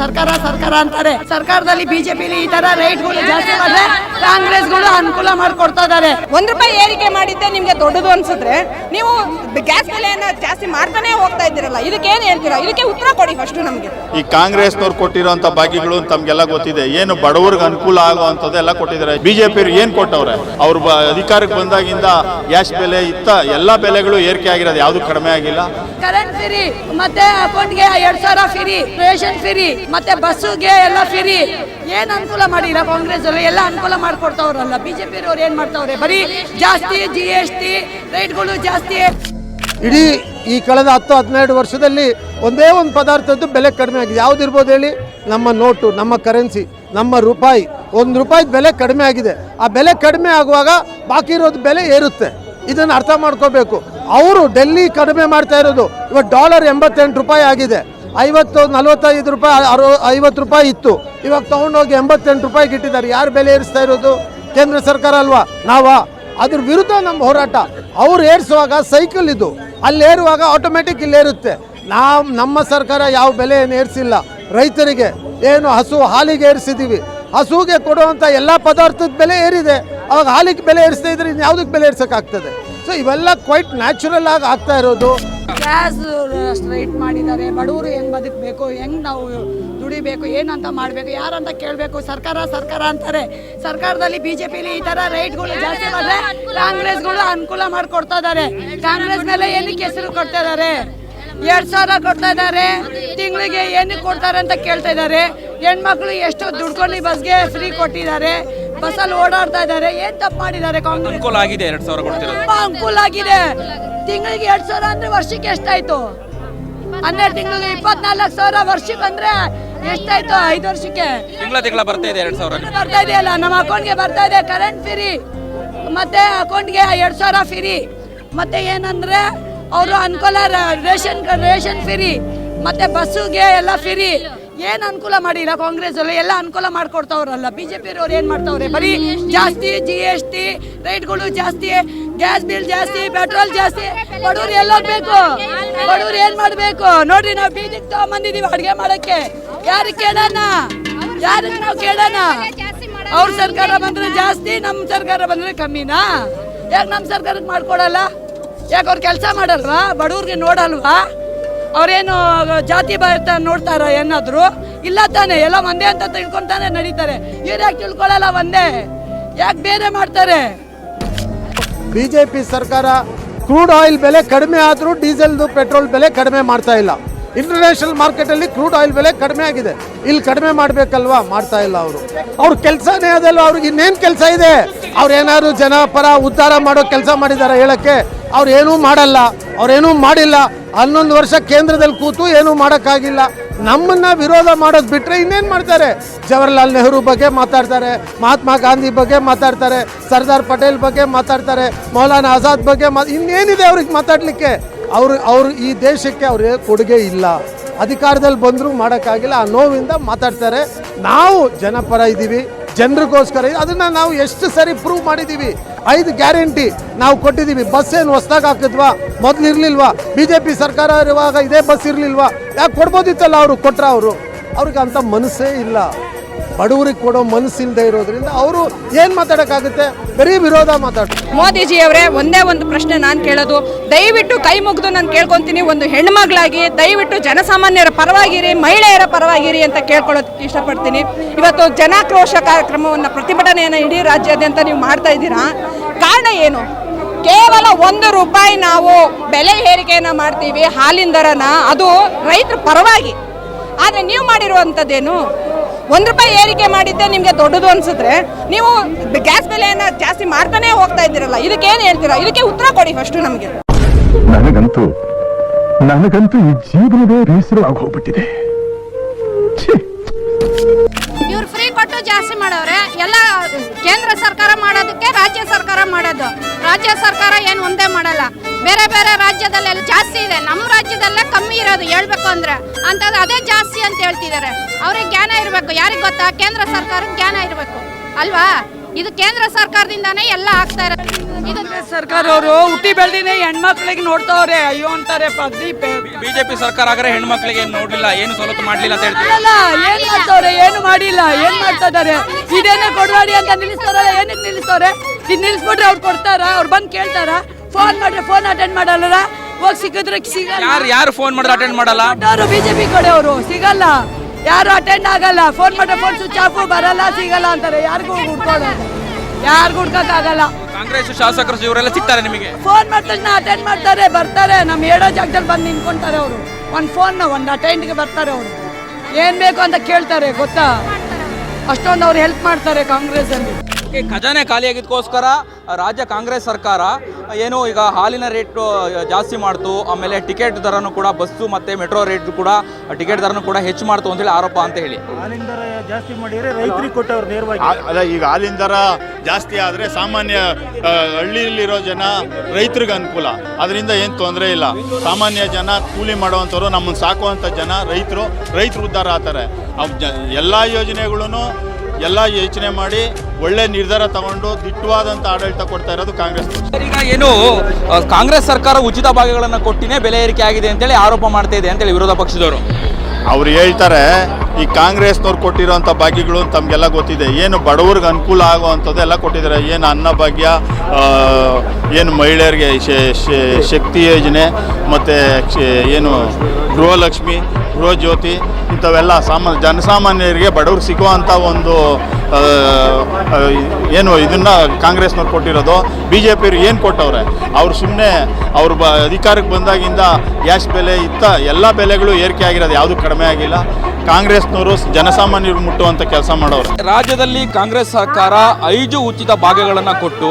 ಸರ್ಕಾರ ಸರ್ಕಾರ ಅಂತಾರೆ. ಸರ್ಕಾರದಲ್ಲಿ ಬಿಜೆಪಿಲಿ ಈ ತರ ರೇಟ್ಗಳು ಜಾಸ್ತಿ ಮಾಡಿದ್ರೆ ಕಾಂಗ್ರೆಸ್ಗಳು ಅನುಕೂಲ ಮಾಡ್ಕೊಡ್ತಾ ಇದಾರೆ ಒಂದ್ ರೂಪಾಯಿ ಏರಿಕೆ ಮಾಡಿದ್ದೆ ನಿಮ್ಗೆ ದೊಡ್ಡದು ಅನ್ಸಿದ್ರೆ ನೀವು ಗ್ಯಾಸ್ ಬೆಲೆಯನ್ನು ಜಾಸ್ತಿ ಮಾಡ್ತಾನೆ ಹೋಗ್ತಾ ಇದ್ದೀರಲ್ಲ ಇದಕ್ಕೆ ಏನ್ ಹೇಳ್ತೀರಾ? ಇದಕ್ಕೆ ಉತ್ತರ ಕೊಡಿ ಫಸ್ಟ್ ನಮ್ಗೆ. ಈ ಕಾಂಗ್ರೆಸ್ನವ್ರು ಕೊಟ್ಟಿರುವಂತ ಬಾಗಿಗಳು ತಮ್ಗೆಲ್ಲ ಗೊತ್ತಿದೆ. ಏನು ಬಡವರಿಗೆ ಅನುಕೂಲ ಆಗುವಂಥದ್ದೆಲ್ಲ ಕೊಟ್ಟಿದ್ದಾರೆ. ಬಿಜೆಪಿ ಏನ್ ಕೊಟ್ಟವ್ರೆ? ಅವ್ರು ಬ- ಅಧಿಕಾರಕ್ಕೆ ಬಂದಾಗಿಂದ ಗ್ಯಾಸ್ ಬೆಲೆ ಇತ್ತ ಎಲ್ಲ ಬೆಲೆಗಳು ಏರಿಕೆ ಆಗಿರೋದು ಯಾವ್ದು ಕಡಿಮೆ ಆಗಿಲ್ಲ. ಕರೆಂಟ್ ಫ್ರೀ ಮತ್ತೆ ಅಕೌಂಟ್ಗೆ ಎರಡ್ ಸಾವಿರ ಫ್ರೀ ರೇಷನ್ ಫ್ರೀ ಮತ್ತೆ ಬಸ್ಸುಗೆ ಎಲ್ಲ ಫ್ರೀ. ಏನು ಅನುಕೂಲ ಮಾಡಿಲ್ಲ ಕಾಂಗ್ರೆಸ್ ಅವರು? ಎಲ್ಲ ಅನುಕೂಲ ಮಾಡ್ಕೊಡ್ತಾವ್ರಲ್ಲ. ಬಿಜೆಪಿ ಅವ್ರು ಏನು ಮಾಡ್ತಾವ್ರೆ? ಬರೀ ಜಾಸ್ತಿ ಜಿ ಎಸ್ ಟಿ ರೇಟ್ಗಳು ಜಾಸ್ತಿ. ಇಡೀ ಈ ಕಳೆದ ಹತ್ತು, ಹದಿನೆರಡು ವರ್ಷದಲ್ಲಿ ಒಂದೇ ಒಂದು ಪದಾರ್ಥದ್ದು ಬೆಲೆ ಕಡಿಮೆ ಆಗಿದೆ. ಯಾವುದಿರ್ಬೋದು ಹೇಳಿ? ನಮ್ಮ ನೋಟು, ನಮ್ಮ ಕರೆನ್ಸಿ ನಮ್ಮ ರೂಪಾಯಿ. ಒಂದು ರೂಪಾಯಿ ಬೆಲೆ ಕಡಿಮೆ ಆಗಿದೆ. ಆ ಬೆಲೆ ಕಡಿಮೆ ಆಗುವಾಗ ಬಾಕಿ ಇರೋದು ಬೆಲೆ ಏರುತ್ತೆ. ಇದನ್ನು ಅರ್ಥ ಮಾಡ್ಕೋಬೇಕು. ಅವರು ಡೆಲ್ಲಿ ಕಡಿಮೆ ಮಾಡ್ತಾ ಇರೋದು. ಇವತ್ತು ಡಾಲರ್ ಎಂಬತ್ತೆಂಟು ರೂಪಾಯಿ ಆಗಿದೆ. ಐವತ್ತು, ನಲವತ್ತೈದು ರೂಪಾಯಿ, ಅರು, ಐವತ್ತು ರೂಪಾಯಿ ಇತ್ತು. ಇವಾಗ ತೊಗೊಂಡೋಗಿ ಎಂಬತ್ತೆಂಟು ರೂಪಾಯಿಗೆ ಇಟ್ಟಿದ್ದಾರೆ. ಯಾರು ಬೆಲೆ ಏರಿಸ್ತಾ ಇರೋದು? ಕೇಂದ್ರ ಸರ್ಕಾರ ಅಲ್ವಾ? ನಾವಾ? ಅದ್ರ ವಿರುದ್ಧ ನಮ್ಮ ಹೋರಾಟ. ಅವ್ರು ಏರಿಸುವಾಗ ಸೈಕಲ್ ಇದು. ಅಲ್ಲಿ ಏರುವಾಗ ಆಟೋಮೆಟಿಕ್ ಇಲ್ಲಿ ಏರುತ್ತೆ. ನಾವು, ನಮ್ಮ ಸರ್ಕಾರ ಯಾವ ಬೆಲೆ ಏರಿಸಿಲ್ಲ. ರೈತರಿಗೆ ಏನು ಹಸು ಹಾಲಿಗೆ ಏರಿಸಿದ್ದೀವಿ ಹಸುಗೆ ಕೊಡುವಂಥ ಎಲ್ಲ ಪದಾರ್ಥದ ಬೆಲೆ ಏರಿದೆ. ಅವಾಗ ಹಾಲಿಗೆ ಬೆಲೆ ಏರಿಸ್ತಾ ಇದ್ರೆ ಇನ್ನು ಯಾವುದಕ್ಕೆ ಬೆಲೆ ಏರ್ಸೋಕ್ಕಾಗ್ತದೆ? ಸೊ ಇವೆಲ್ಲ ಕ್ವೈಟ್ ನ್ಯಾಚುರಲ್ ಆಗಿ ಆಗ್ತಾ ಇರೋದು. ಗ್ಯಾಸ್ ಸ್ಟ್ರೈಟ್ ಮಾಡಿದ್ದಾರೆ. ಬಡವರು ಹೆಂಗ್ ಬದುಕಬೇಕು? ಹೆಂಗ್ ನಾವು ದುಡಿಬೇಕು? ಏನಂತ ಮಾಡಬೇಕು? ಯಾರಂತ ಕೇಳಬೇಕು? ಸರ್ಕಾರ ಸರ್ಕಾರ ಅಂತಾರೆ. ಸರ್ಕಾರದಲ್ಲಿ ಬಿಜೆಪಿಲಿ ಈ ತರ ರೈಟ್ಗಳು ಜಾಸ್ತಿ ಮಾಡಿದ್ರೆ ಕಾಂಗ್ರೆಸ್ಗಳು ಅನುಕೂಲ ಮಾಡಿಕೊಡ್ತಾ ಇದ್ದಾರೆ. ಕಾಂಗ್ರೆಸ್ ಮೇಲೆ ಏನಕ್ಕೆ ಹೆಸರು ಕೊಡ್ತಾ ಇದ್ದಾರೆ? ಎರಡ್ ಸಾವಿರ ಕೊಡ್ತಾ ಇದ್ದಾರೆ. ತಿಂಗಳಿಗೆ ಏನಕ್ಕೆ ಕೊಡ್ತಾರೆ ಅಂತ ಕೇಳ್ತಾ ಇದ್ದಾರೆ. ಹೆಣ್ಮಕ್ಳು ಎಷ್ಟೋ ದುಡ್ಕೊಂಡು ಬಸ್ಗೆ ಫ್ರೀ ಕೊಟ್ಟಿದ್ದಾರೆ. ಬಸ್ಸಲ್ಲಿ ಓಡಾಡ್ತಾ ಇದ್ದಾರೆ. ಏನ್ ತಪ್ಪು ಮಾಡಿದ್ದಾರೆ ಕಾಂಗ್ರೆಸ್? ಅನುಕೂಲ ಆಗಿದೆ ಎರಡ್ ಸಾವಿರ ಕೊಡ್ತಿರೋದು. ತುಂಬಾ ಅನುಕೂಲ ಆಗಿದೆ. ತಿಂಗಳಿಗೆ ಎರಡ್ ಸಾವಿರ ಅಂದ್ರೆ ವರ್ಷಕ್ಕೆ ಎಷ್ಟಾಯ್ತು? ಹನ್ನೆರಡು ತಿಂಗಳಿಗೆ ಇಪ್ಪತ್ನಾಲ್ಕು ಸಾವಿರ ವರ್ಷಕ್ಕೆ ಅಂದ್ರೆ ಎಷ್ಟಾಯ್ತು ಐದು ವರ್ಷಕ್ಕೆ? ತಿಂಗಳ ತಿಂಗಳ ಬರ್ತಾ ಇದೆ ಎರಡ್ ಸಾವಿರ ಬರ್ತಾ ಇದೆಯಲ್ಲ ನಮ್ಮ ಅಕೌಂಟ್ಗೆ ಬರ್ತಾ ಇದೆ ಕರೆಂಟ್ ಫ್ರೀ ಮತ್ತೆ ಅಕೌಂಟ್ಗೆ ಎರಡ್ ಸಾವಿರ ಫ್ರೀ ಮತ್ತೆ ಏನಂದ್ರೆ ಅವರು ಅನುಕೂಲ ರೇಷನ್ ರೇಷನ್ ಫ್ರೀ ಮತ್ತೆ ಬಸ್ಸುಗೆ ಎಲ್ಲ ಫ್ರೀ ಏನ್ ಅನುಕೂಲ ಮಾಡಿಲ್ಲ? ಕಾಂಗ್ರೆಸ್ ಅಲ್ಲಿ ಎಲ್ಲ ಅನುಕೂಲ ಮಾಡ್ಕೊಡ್ತಾವ್ರಲ್ಲ. ಬಿಜೆಪಿ ಅವ್ರು ಏನ್ ಮಾಡ್ತಾವ್ರೆ? ಬರೀ ಜಾಸ್ತಿ ಜಿ ಎಸ್ ಟಿ ರೇಟ್ಗಳು ಜಾಸ್ತಿ ಗ್ಯಾಸ್ ಬಿಲ್ ಜಾಸ್ತಿ ಪೆಟ್ರೋಲ್ ಜಾಸ್ತಿ. ಬಡವ್ರು ಎಲ್ಲೋಗ್ಬೇಕು ಬಡವ್ರು ಏನ್ ಮಾಡ್ಬೇಕು? ನೋಡ್ರಿ, ನಾವು ಬೀದಿಗೆ ತಗೊಂಬಂದಿದೀವಿ ಅಡ್ಗೆ ಮಾಡಕ್ಕೆ. ಯಾರು ಕೇಳೋಣ? ಯಾರಿಗೆ ನಾವು ಕೇಳೋಣ? ಅವ್ರ ಸರ್ಕಾರ ಬಂದ್ರೆ ಜಾಸ್ತಿ ನಮ್ಮ ಸರ್ಕಾರ ಬಂದ್ರೆ ಕಮ್ಮಿನಾ? ಯಾಕೆ ನಮ್ಮ ಸರ್ಕಾರಕ್ಕೆ ಮಾಡ್ಕೊಡಲ್ಲ? ಯಾಕೆ ಅವ್ರು ಕೆಲಸ ಮಾಡಲ್ವಾ? ಬಡವ್ರಿಗೆ ನೋಡಲ್ವಾ? ಅವ್ರೇನು ಜಾತಿ ಬರ್ತ ನೋಡ್ತಾರ ಏನಾದ್ರು, ಇಲ್ಲ ತಾನೆ, ಎಲ್ಲ ಒಂದೇ ಅಂತ ತಿಳ್ಕೊಂತಾನೆ ನಡೀತಾರೆ. ಇವ್ರು ಯಾಕೆ ತಿಳ್ಕೊಳಲ್ಲ ಒಂದೇ? ಯಾಕೆ ಬೇರೆ ಮಾಡ್ತಾರೆ? ಬಿ ಜೆ ಪಿ ಸರ್ಕಾರ ಕ್ರೂಡ್ ಆಯಿಲ್ ಬೆಲೆ ಕಡಿಮೆ ಆದರೂ ಡೀಸೆಲ್ದು ಪೆಟ್ರೋಲ್ ಬೆಲೆ ಕಡಿಮೆ ಮಾಡ್ತಾ ಇಲ್ಲ. ಇಂಟರ್ನ್ಯಾಷನಲ್ ಮಾರ್ಕೆಟಲ್ಲಿ ಕ್ರೂಡ್ ಆಯಿಲ್ ಬೆಲೆ ಕಡಿಮೆ ಆಗಿದೆ. ಇಲ್ಲಿ ಕಡಿಮೆ ಮಾಡಬೇಕಲ್ವಾ? ಮಾಡ್ತಾ ಇಲ್ಲ ಅವರು. ಅವ್ರ ಕೆಲಸನೇ ಅದಲ್ವ ಅವ್ರಿಗೆ ಇನ್ನೇನು ಕೆಲಸ ಇದೆ? ಅವ್ರು ಏನಾದ್ರು ಜನ ಪರ ಉದ್ಧಾರ ಮಾಡೋ ಕೆಲಸ ಮಾಡಿದ್ದಾರೆ ಹೇಳಕ್ಕೆ. ಅವ್ರು ಏನೂ ಮಾಡಲ್ಲ. ಅವ್ರೇನೂ ಮಾಡಿಲ್ಲ. ಹನ್ನೊಂದು ವರ್ಷ ಕೇಂದ್ರದಲ್ಲಿ ಕೂತು ಏನೂ ಮಾಡೋಕ್ಕಾಗಿಲ್ಲ. ನಮ್ಮನ್ನ ವಿರೋಧ ಮಾಡೋದು ಬಿಟ್ಟರೆ ಇನ್ನೇನು ಮಾಡ್ತಾರೆ? ಜವಾಹರ್ಲಾಲ್ ನೆಹರು ಬಗ್ಗೆ ಮಾತಾಡ್ತಾರೆ, ಮಹಾತ್ಮ ಗಾಂಧಿ ಬಗ್ಗೆ ಮಾತಾಡ್ತಾರೆ, ಸರ್ದಾರ್ ಪಟೇಲ್ ಬಗ್ಗೆ ಮಾತಾಡ್ತಾರೆ, ಮೌಲಾನಾ ಆಜಾದ್ ಬಗ್ಗೆ ಮಾ, ಇನ್ನೇನಿದೆ ಅವ್ರಿಗೆ ಮಾತಾಡಲಿಕ್ಕೆ? ಅವರು ಅವರು ಈ ದೇಶಕ್ಕೆ ಅವ್ರಿಗೆ ಕೊಡುಗೆ ಇಲ್ಲ. ಅಧಿಕಾರದಲ್ಲಿ ಬಂದರೂ ಮಾಡೋಕ್ಕಾಗಿಲ್ಲ ಆ ನೋವಿಂದ ಮಾತಾಡ್ತಾರೆ. ನಾವು ಜನಪರ ಇದ್ದೀವಿ. ಜನರಿಗೋಸ್ಕರ ಅದನ್ನು ನಾವು ಎಷ್ಟು ಸರಿ ಪ್ರೂವ್ ಮಾಡಿದ್ದೀವಿ ಐದು ಗ್ಯಾರಂಟಿ ನಾವು ಕೊಟ್ಟಿದ್ದೀವಿ ಬಸ್ ಏನು ಹೊಸ್ದಾಗ ಹಾಕಿದ್ವಾ? ಮೊದಲು ಇರಲಿಲ್ವಾ? ಬಿ ಜೆ ಪಿ ಸರ್ಕಾರ ಇರುವಾಗ ಇದೇ ಬಸ್ ಇರಲಿಲ್ವಾ? ಯಾಕೆ ಕೊಡ್ಬೋದಿತ್ತಲ್ಲ ಅವರು? ಕೊಟ್ರ ಅವರು. ಅವ್ರಿಗೆ ಅಂಥ ಮನಸ್ಸೇ ಇಲ್ಲ. ಬಡವರಿಗೆ ಕೊಡೋ ಮನಸ್ಸಿಲ್ಲದೆ ಇರೋದ್ರಿಂದ ಅವರು ಏನು ಮಾತಾಡೋಕ್ಕಾಗುತ್ತೆ? ಬರೀ ವಿರೋಧ ಮಾತಾಡ್ತಾರೆ ಮೋದಿಜಿ ಅವರೇ ಒಂದೇ ಒಂದು ಪ್ರಶ್ನೆ ನಾನು ಕೇಳೋದು. ದಯವಿಟ್ಟು ಕೈ ಮುಗಿದು ನಾನು ಕೇಳ್ಕೊತೀನಿ, ಒಂದು ಹೆಣ್ಮಗಳಾಗಿ, ದಯವಿಟ್ಟು ಜನಸಾಮಾನ್ಯರ ಪರವಾಗಿರಿ, ಮಹಿಳೆಯರ ಪರವಾಗಿರಿ ಅಂತ ಕೇಳ್ಕೊಳ್ಳೋದಕ್ಕೆ ಇಷ್ಟಪಡ್ತೀನಿ. ಇವತ್ತು ಜನಾಕ್ರೋಶ ಕಾರ್ಯಕ್ರಮವನ್ನು ಪ್ರತಿಭಟನೆಯನ್ನು ಇಡೀ ರಾಜ್ಯಾದ್ಯಂತ ನೀವು ಮಾಡ್ತಾ ಇದ್ದೀರಾ? ಕಾರಣ ಏನು? ಕೇವಲ ಒಂದು ರೂಪಾಯಿ ನಾವು ಬೆಲೆ ಏರಿಕೆಯನ್ನು ಮಾಡ್ತೀವಿ, ಹಾಲಿನ ದರನ, ಅದು ರೈತರ ಪರವಾಗಿ. ಆದರೆ ನೀವು ಮಾಡಿರುವಂಥದ್ದೇನು? ಒಂದು ರೂಪಾಯಿ ಏರಿಕೆ ಮಾಡಿದ್ದೆ ನಿಮಗೆ ದೊಡ್ಡದು ಅನ್ಸಿದ್ರೆ ನೀವು ಗ್ಯಾಸ್ ಬೆಲೆಯನ್ನ ಜಾಸ್ತಿ ಮಾಡ್ತಾನೆ ಹೋಗ್ತಾ ಇದ್ದೀರಲ್ಲ ಇದಕ್ಕೇನು ಏನು ಹೇಳ್ತೀರಾ? ಇದಕ್ಕೆ ಉತ್ತರ ಕೊಡಿ ಫಸ್ಟ್ ನಮಗೆ. ನನಗಂತೂ ನನಗಂತೂ ಈ ಜೀವನವೇ ಬೇಸರ ಹೋಗ್ಬಿಟ್ಟಿದೆ. ಛೀ. ಇವ್ರು ಫ್ರೀ ಕೊಟ್ಟು ಜಾಸ್ತಿ ಮಾಡವ್ರೆ. ಎಲ್ಲ ಕೇಂದ್ರ ಸರ್ಕಾರ ಮಾಡೋದಕ್ಕೆ ರಾಜ್ಯ ಸರ್ಕಾರ ಮಾಡೋದು. ರಾಜ್ಯ ಸರ್ಕಾರ ರಾಜ್ಯದಲ್ಲೆಲ್ಲ ಜಾಸ್ತಿ ಇದೆ. ನಮ್ಮ ರಾಜ್ಯದಲ್ಲೇ ಕಮ್ಮಿ ಇರೋದು ಹೇಳ್ಬೇಕು ಅಂದರೆ ಅಂಥದ್ದು ಅದೇ ಜಾಸ್ತಿ ಅಂತ ಹೇಳ್ತಿದ್ದಾರೆ. ಅವ್ರಿಗೆ ಜ್ಞಾನ ಇರಬೇಕು. ಯಾರಿಗೆ ಗೊತ್ತಾ? ಕೇಂದ್ರ ಸರ್ಕಾರಕ್ಕೆ ಜ್ಞಾನ ಇರಬೇಕು. ಅಲ್ವಾ? ಇದು ಕೇಂದ್ರ ಸರ್ಕಾರದಿಂದಾನೇ ಎಲ್ಲ ಆಗ್ತಾ ಇರೋದು ಇದು ಸರ್ಕಾರವರು ಹುಟ್ಟಿ ಬೆಳ್ದಿನೇ ಹೆಣ್ಮಕ್ಳಿಗೆ ನೋಡ್ತಾವ್ರೆ. ಅಯ್ಯೋ ಅಂತಾರೆ ಪಗ್ದಿ ಬಿಜೆಪಿ ಸರ್ಕಾರ ಆಗ್ರೆ ಹೆಣ್ಮಕ್ಳಿಗೆ ಏನ್ ನೋಡ್ಲಿಲ್ಲ ಏನು ಸವಲತ್ತು ಮಾಡ್ಲಿಲ್ಲ ಅಂತ ಹೇಳ್ತಾರೆ ಅಲ್ಲ ಏನ್ ಮಾಡ್ತಾವ್ರೆ? ಏನು ಮಾಡಿಲ್ಲ? ಏನ್ ಮಾಡ್ತಾ ಇದಾರೆ ಇದೇನೇ ಕೊಡಬೇಡಿ ಅಂತ ನಿಲ್ಲಿಸ್ತಾರಲ್ಲ ಏನಕ್ಕೆ ನಿಲ್ಲಿಸ್ತಾವ್ರೆ? ಇದು ನಿಲ್ಲಿಸ್ಬಿಟ್ರೆ ಅವ್ರು ಕೊಡ್ತಾರ? ಅವ್ರು ಬಂದು ಕೇಳ್ತಾರ? ಫೋನ್ ಮಾಡ್ರೆ ಫೋನ್ ಅಟೆಂಡ್ ಮಾಡಲ್ಲ ಹೋಗಿ ಸಿಕ್ಕಿದ್ರೆ ಸಿಗಲ್ಲ. ಯಾರು ಯಾರು ಫೋನ್ ಮಾಡಿದ್ರೆ ಅಟೆಂಡ್ ಮಾಡಲ್ಲ? ಅವರು ಬಿಜೆಪಿ ಕಡೆಯವರು ಸಿಗಲ್ಲ. ಯಾರು ಅಟೆಂಡ್ ಆಗಲ್ಲ. ಫೋನ್ ಮಾಡ್ರೆ ಫೋನ್ ಸ್ವಿಚ್ ಆಫ್ ಬರಲ್ಲ ಸಿಗಲ್ಲ ಅಂತಾರೆ. ಯಾರಿಗೂ ಹುಡ್ಕೊಡೋದು ಯಾರಿಗೂ ಹುಡ್ಕಕ್ಕಾಗಲ್ಲ. ಕಾಂಗ್ರೆಸ್ ಶಾಸಕರು ಇವರೆಲ್ಲ ಸಿಗ್ತಾರೆ ನಿಮಗೆ? ಫೋನ್ ಮಾಡ್ತಾರೆ ಅಟೆಂಡ್ ಮಾಡ್ತಾರೆ ಬರ್ತಾರೆ. ನಮ್ಮ ಹೇಳೋ ಜಾಗದಲ್ಲಿ ಬಂದು ನಿಂತ್ಕೊಂತಾರೆ ಅವರು. ಒಂದು ಫೋನ್ ಒಂದು ಅಟೆಂಡ್ಗೆ ಬರ್ತಾರೆ ಅವರು. ಏನು ಬೇಕು ಅಂತ ಕೇಳ್ತಾರೆ ಗೊತ್ತಾ? ಅಷ್ಟೊಂದು ಅವ್ರು ಹೆಲ್ಪ್ ಮಾಡ್ತಾರೆ ಕಾಂಗ್ರೆಸ್ ಅಲ್ಲಿ ಈ ಖಜಾನೆ ಖಾಲಿಯಾಗಿದ್ದಕ್ಕೋಸ್ಕರ ರಾಜ್ಯ ಕಾಂಗ್ರೆಸ್ ಸರ್ಕಾರ ಏನು ಈಗ ಹಾಲಿನ ರೇಟ್ ಜಾಸ್ತಿ ಮಾಡ್ತು ಆಮೇಲೆ ಟಿಕೆಟ್ ದರನು ಕೂಡ ಬಸ್ಸು ಮತ್ತೆ ಮೆಟ್ರೋ ರೇಟ್ ಕೂಡ ಟಿಕೆಟ್ ದರನು ಕೂಡ ಹೆಚ್ಚು ಮಾಡ್ತು ಅಂತೇಳಿ ಆರೋಪ ಅಂತ ಹೇಳಿ. ಹಾಲಿನ ದರ ಜಾಸ್ತಿ ಮಾಡಿದ್ರೆ ರೈತರಿಗೆ ಕೊಟ್ಟವ್ರು ನೇರವಾಗಿ. ಅಲ್ಲ ಈಗ ಹಾಲಿನ ದರ ಜಾಸ್ತಿ ಆದರೆ ಸಾಮಾನ್ಯ ಹಳ್ಳಿಯಲ್ಲಿರೋ ಜನ ರೈತರಿಗೆ ಅನುಕೂಲ. ಅದರಿಂದ ಏನು ತೊಂದರೆ ಇಲ್ಲ. ಸಾಮಾನ್ಯ ಜನ ಕೂಲಿ ಮಾಡುವಂಥವ್ರು ನಮ್ಮನ್ನು ಸಾಕುವಂಥ ಜನ ರೈತರು ರೈತರು ಉದ್ಧಾರ ಆಗ್ತಾರೆ. ಎಲ್ಲ ಯೋಜನೆಗಳೂ ಎಲ್ಲ ಯೋಚನೆ ಮಾಡಿ ಒಳ್ಳೆ ನಿರ್ಧಾರ ತಗೊಂಡು ದಿಟ್ಟವಾದಂಥ ಆಡಳಿತ ಕೊಡ್ತಾ ಇರೋದು ಕಾಂಗ್ರೆಸ್. ಈಗ ಏನು ಕಾಂಗ್ರೆಸ್ ಸರ್ಕಾರ ಉಚಿತ ಭಾಗಗಳನ್ನು ಕೊಟ್ಟಿನೇ ಬೆಲೆ ಏರಿಕೆ ಆಗಿದೆ ಅಂತೇಳಿ ಆರೋಪ ಮಾಡ್ತಾ ಇದೆ ಅಂತೇಳಿ ವಿರೋಧ ಪಕ್ಷದವರು. ಅವ್ರು ಹೇಳ್ತಾರೆ ಈ ಕಾಂಗ್ರೆಸ್ನವ್ರು ಕೊಟ್ಟಿರೋಂಥ ಭಾಗ್ಯಗಳು ತಮಗೆಲ್ಲ ಗೊತ್ತಿದೆ. ಏನು ಬಡವ್ರಿಗೆ ಅನುಕೂಲ ಆಗುವಂಥದ್ದು ಎಲ್ಲ ಕೊಟ್ಟಿದ್ದಾರೆ. ಏನು ಅನ್ನ ಭಾಗ್ಯ ಏನು ಮಹಿಳೆಯರಿಗೆ ಶಕ್ತಿ ಯೋಜನೆ ಮತ್ತು ಏನು ಗೃಹಲಕ್ಷ್ಮಿ, ಗೃಹಜ್ಯೋತಿ ಇಂಥವೆಲ್ಲ ಸಾಮಾ ಜನಸಾಮಾನ್ಯರಿಗೆ ಬಡವರು ಸಿಗುವಂಥ ಒಂದು ಏನು ಇದನ್ನು ಕಾಂಗ್ರೆಸ್ನವ್ರು ಕೊಟ್ಟಿರೋದು ಬಿ ಜೆ ಪಿಯವ್ರು ಏನು ಕೊಟ್ಟವ್ರೆ? ಅವ್ರು ಸುಮ್ಮನೆ ಅವರು ಬ, ಅಧಿಕಾರಕ್ಕೆ ಬಂದಾಗಿಂದ ಗ್ಯಾಸ್ ಬೆಲೆ ಇತ್ತ ಎಲ್ಲ ಬೆಲೆಗಳು ಏರಿಕೆ ಆಗಿರೋದು ಯಾವುದೂ ಕಡಿಮೆ ಆಗಿಲ್ಲ. ಕಾಂಗ್ರೆಸ್ನವರು ಜನಸಾಮಾನ್ಯರು ಮುಟ್ಟುವಂಥ ಕೆಲಸ ಮಾಡೋರು. ರಾಜ್ಯದಲ್ಲಿ ಕಾಂಗ್ರೆಸ್ ಸರ್ಕಾರ ಐದು ಉಚಿತ ಭಾಗಗಳನ್ನು ಕೊಟ್ಟು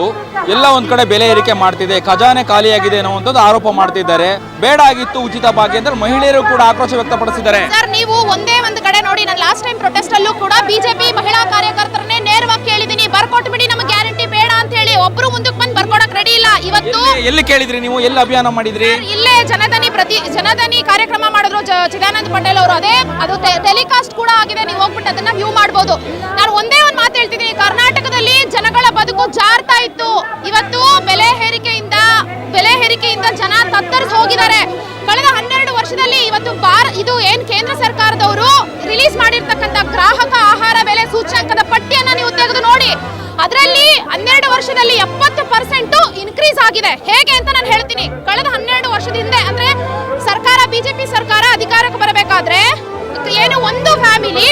ಎಲ್ಲ ಒಂದ್ ಕಡೆ ಬೆಲೆ ಏರಿಕೆ ಮಾಡ್ತಿದೆ ಖಜಾನೆ ಖಾಲಿಯಾಗಿದೆ ಅನ್ನುವಂಥದ್ದು ಆರೋಪ ಮಾಡ್ತಿದ್ದಾರೆ. ಬೇಡ ಆಗಿತ್ತು ಉಚಿತ ಭಾಗ್ಯ ಅಂದ್ರೆ ಮಹಿಳೆಯರು ಕೂಡ ಆಕ್ರೋಶ ವ್ಯಕ್ತಪಡಿಸಿದ್ದಾರೆ. ಸರ್ ನೀವು ಒಂದೇ ಒಂದು ಕಡೆ ನೋಡಿ ನಾನು ಲಾಸ್ಟ್ ಟೈಮ್ ಪ್ರೊಟೆಸ್ಟ್ ಅಲ್ಲೂ ಕೂಡ ಬಿಜೆಪಿ ಮಹಿಳಾ ಕಾರ್ಯಕರ್ತರನ್ನೇ ನೇರವಾಗಿ ಕೇಳಿದೀನಿ ಬರ್ಕೊಟ್ಟು ಬಿಡಿ ನಮಗೆ ಗ್ಯಾರಂಟಿ ಬೇಡ ಅಂತ ಹೇಳಿ ಒಬ್ರು ಮುಂದಕ್ಕೆ ಬಂದು ಬರ್ಕೊಡಕ್ ರೆಡಿ ಇಲ್ಲ. ಇವತ್ತು ಎಲ್ಲಿ- ಕೇಳಿದ್ರಿ ನೀವು? ಎಲ್ಲಿ ಅಭಿಯಾನ ಮಾಡಿದ್ರಿ? ಇಲ್ಲೇ ಜನಧನಿ ಪ್ರತಿ ಜನಧನಿ ಕಾರ್ಯಕ್ರಮ ಮಾಡಿದ್ರು ಚಿದಾನಂದ ಪಟೇಲ್ ಅವರು. ಅದೇ ಅದು ಟೆಲಿಕಾಸ್ಟ್ ಕೂಡ ಆಗಿದೆ ನೀವು ಹೋಗ್ಬಿಟ್ಟು ಅದನ್ನ ವ್ಯೂ ಮಾಡಬಹುದು ನಾನು ಒಂದೇ ಒಂದು ಹೇಳ್ತಿದ್ದೀನಿ ಕರ್ನಾಟಕದಲ್ಲಿ ಜನಗಳ ಬದುಕು ಜಾರ್ತಾ ಇತ್ತು. ಇವತ್ತು ಬೆಲೆ ಹೇರಿಕೆಯಿಂದ ಬೆಲೆ ಹೇರಿಕೆಯಿಂದ ಜನ ತತ್ತರಿಸಿ ಹೋಗಿದ್ದಾರೆ. ಕಳೆದ ಹನ್ನೆರಡು ವರ್ಷದಲ್ಲಿ ಇವತ್ತು ಭಾರ, ಇದು ಏನ್ ಕೇಂದ್ರ ಸರ್ಕಾರದವರು ರಿಲೀಸ್ ಮಾಡಿರ್ತಕ್ಕಂಥ ಗ್ರಾಹಕ ಆಹಾರ ಬೆಲೆ ಸೂಚ್ಯಾಂಕದ ಪಟ್ಟಿಯನ್ನ ನೀವು ತೆಗೆದು ನೋಡಿ. ಅದರಲ್ಲಿ ಹನ್ನೆರಡು ವರ್ಷದಲ್ಲಿ ಎಪ್ಪತ್ತು ಪರ್ಸೆಂಟ್ ಇನ್ಕ್ರೀಸ್ ಆಗಿದೆ. ಹೇಗೆ ಅಂತ ನಾನು ಹೇಳ್ತೀನಿ. ಕಳೆದ ಹನ್ನೆರಡು ವರ್ಷದ ಹಿಂದೆ ಅಂದ್ರೆ ಸರ್ಕಾರ, ಬಿಜೆಪಿ ಸರ್ಕಾರ ಅಧಿಕಾರಕ್ಕೆ ಬರಬೇಕಾದ್ರೆ ಏನು ಒಂದು ಫ್ಯಾಮಿಲಿ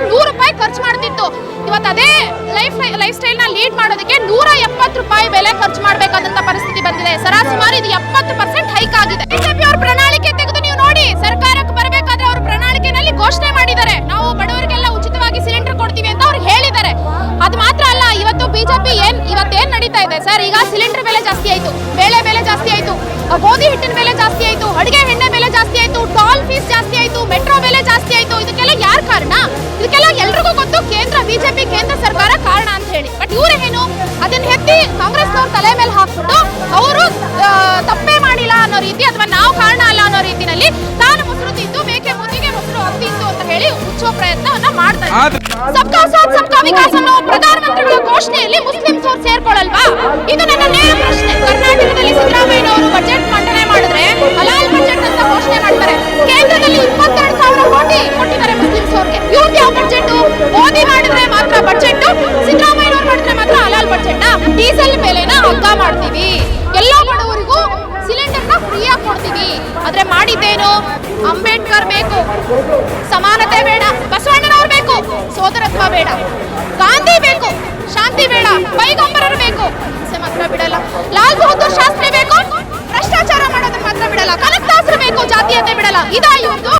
ಇವತ್ತು ಬಿಜೆಪಿ ಏನ್ ಇವತ್ತೇನ್ ನಡೀತಾ ಇದೆ? ಸರ್, ಈಗ ಸಿಲಿಂಡರ್ ಬೆಲೆ ಜಾಸ್ತಿ ಆಯ್ತು, ಬೇಳೆ ಬೆಲೆ ಜಾಸ್ತಿ ಆಯ್ತು, ಗೋಧಿ ಹಿಟ್ಟಿನ ಬೆಲೆ ಜಾಸ್ತಿ ಆಯ್ತು, ಅಡಿಗೆ ಎಣ್ಣೆ ಬೆಲೆ ಜಾಸ್ತಿ ಆಯ್ತು ಟೋಲ್ ಫೀಸ್ ಜಾಸ್ತಿ ಆಯ್ತು ಮೆಟ್ರೋ ಬೆಲೆ ಜಾಸ್ತಿ ಆಯ್ತು, ಇದಕ್ಕೆಲ್ಲ ಯಾರ್ ಕಾರಣ? ಇದಕ್ಕೆಲ್ಲ ಎಲ್ರಿಗೂ ಗೊತ್ತು, ಕೇಂದ್ರ ಬಿಜೆಪಿ, ಕೇಂದ್ರ ಸರ್ಕಾರ ಕಾರಣ ಅಂತ ಹೇಳಿ. ಬಟ್ ಇವ್ರು ಏನು? ಅದನ್ನ ಎತ್ತಿ ಕಾಂಗ್ರೆಸ್ನವ್ರ ತಲೆ ಮೇಲೆ ಹಾಕ್ಬಿಟ್ಟು, ಅವರು ತಪ್ಪೇ ಮಾಡಿಲ್ಲ ಅನ್ನೋ ರೀತಿ, ಅಥವಾ ನಾವು ಕಾರಣ ಅಲ್ಲ ಅನ್ನೋ ರೀತಿನಲ್ಲಿ ಮುಚ್ಚುವ ಪ್ರಯತ್ನವನ್ನ ಸಬ್ಕಾ ಸಾಥ್ ಸಬ್ಕಾ ವಿಕಾಸ್ ಅನ್ನೋ ಪ್ರಧಾನಮಂತ್ರಿಗಳ ಘೋಷಣೆಯಲ್ಲಿ ಮುಸ್ಲಿಮ್ಸ್ ಅವ್ರು ಸೇರ್ಕೊಳ್ಳಲ್ವಾ? ಇದು ನನ್ನ ನೇರ ಪ್ರಶ್ನೆ. ಕರ್ನಾಟಕದಲ್ಲಿ ಸಿದ್ದರಾಮಯ್ಯನವರು ಬಜೆಟ್ ಮಂಡನೆ ಮಾಡಿದ್ರೆ ಹಲಾಲ್ ಬಜೆಟ್ ಅಂತ ಘೋಷಣೆ ಮಾಡ್ತಾರೆ. ಕೇಂದ್ರದಲ್ಲಿ ಇಪ್ಪತ್ತೆರಡು ಸಾವಿರ ಕೋಟಿ ಕೊಟ್ಟಿದ್ದಾರೆ ಮುಸ್ಲಿಮ್ಸ್ ಅವ್ರಿಗೆ ಇವ್ರಿಗೆ ಯಾವ ಬಜೆಟ್ ಮೋದಿ ಮಾಡಿದ್ರೆ ಮಾತ್ರ ಬಜೆಟ್ ಸಿದ್ದರಾಮಯ್ಯನವ್ರು ಮಾಡಿದ್ರೆ ಮಾತ್ರ ಹಲಾಲ್ ಬಜೆಟ್ ಡೀಸೆಲ್ ಬೆಲೆನ ಹಗ್ಗ ಮಾಡ್ತೀವಿ. ಎಲ್ಲ ಬಡವರಿಗೂ ಸಿಲಿಂಡರ್ನ ಫ್ರೀಯಾಗಿ ಕೊಡ್ತೀವಿ. ಆದ್ರೆ ಮಾಡಿದ್ದೇನು? ಅಂಬೇಡ್ಕರ್ ಬೇಕು. ಸಮಾನತೆ ಬೇಡ. ಬಸವಣ್ಣನವ್ರು ಬೇಕು. ಸೋದರತ್ವ ಬೇಡ. ಗಾಂಧಿ ಬೇಕು. ಶಾಂತಿ ಬೇಡ. ಪೈಗಂಬರರು ಬೇಕು. ಹಿಂಸೆ ಮಾತ್ರ ಬಿಡಲ್ಲ. ಲಾಲ್ ಬಹದ್ದೂರ್ ಶಾಸ್ತ್ರಿ ಬೇಕು. ಭ್ರಷ್ಟಾಚಾರ ಮಾಡೋದನ್ನ ಮಾತ್ರ ಬಿಡಲ್ಲ. ಕನಕದಾಸರು ಬೇಕು. ಜಾತೀಯತೆ ಬಿಡಲ್ಲ. ಇದಾ ಇವ್ರದ್ದು